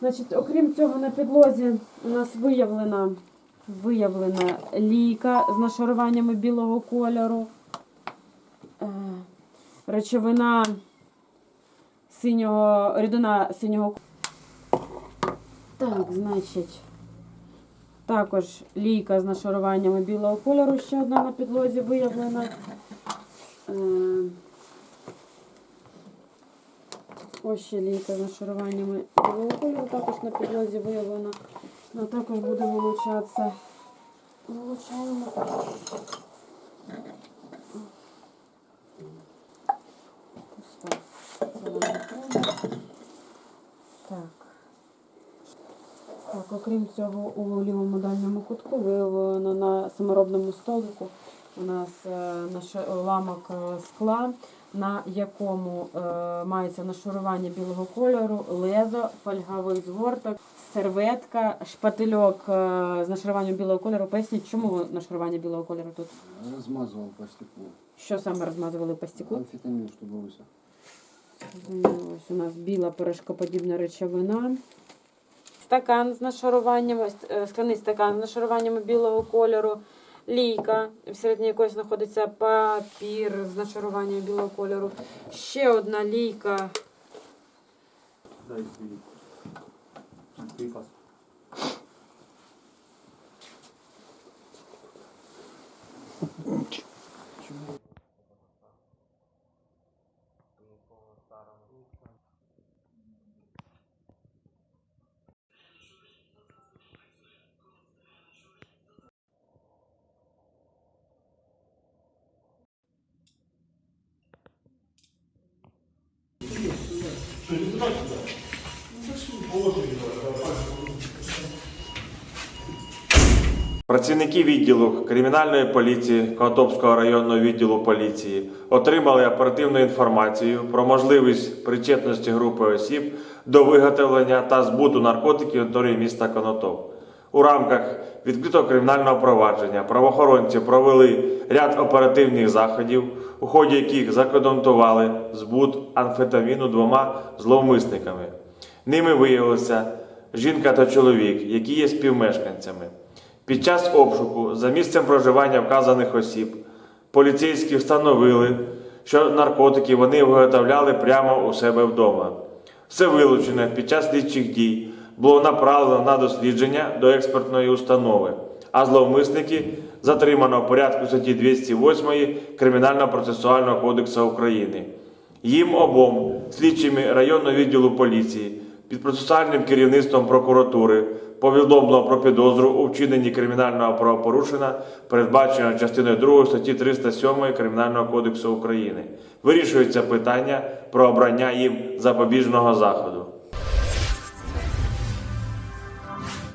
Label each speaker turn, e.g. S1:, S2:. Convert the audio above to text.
S1: Значить, окрім цього, на підлозі у нас виявлена, виявлена лійка з нашаруваннями білого кольору. Е, Речовина синього, рідина синього к- Так, значить. Також лійка з нашаруваннями білого кольору, ще одна на підлозі виявлена. Ось ще лійка з нашаруваннями білого також на підлозі виявлена. Вона також буде вилучатися. Вилучаємо. Так. Так, окрім цього, у лівому дальньому кутку виявлено на саморобному столику у нас е, наш уламок е, скла, на якому е, мається нашарування білого кольору, лезо, фольговий згорток, серветка, шпательок е, з нашаруванням білого кольору. Поясніть, чому нашарування білого кольору тут?
S2: Размазывал по стеклу.
S1: Що саме розмазували по стеклу?
S2: Амфетамин, чтобы высох.
S1: Зрозуміло, Ось у нас біла порошкоподібна речовина. Стакан з нашаруванням, ось, е, скляний стакан з нашаруваннями білого кольору, лійка, всередині якої знаходиться папір з нашаруванням білого кольору. Ще одна лійка.
S3: Дай свій. Приказ.
S4: Працівники відділу кримінальної поліції Конотопського районного відділу поліції отримали оперативну інформацію про можливість причетності групи осіб до виготовлення та збуту наркотиків на території міста Конотоп. У рамках відкритого кримінального провадження правоохоронці провели ряд оперативних заходів, у ході яких закодонтували збут амфетаміну двома зловмисниками. Ними виявилися жінка та чоловік, які є співмешканцями. Під час обшуку за місцем проживання вказаних осіб поліцейські встановили, що наркотики вони виготовляли прямо у себе вдома. Все вилучене під час слідчих дій було направлено на дослідження до експертної установи, а зловмисники затримано в порядку статті 208 Кримінально-процесуального кодексу України. Їм обом, слідчими районного відділу поліції, під процесуальним керівництвом прокуратури, повідомлено про підозру у вчиненні кримінального правопорушення, передбаченого частиною 2 статті 307 Кримінального кодексу України. Вирішується питання про обрання їм запобіжного заходу.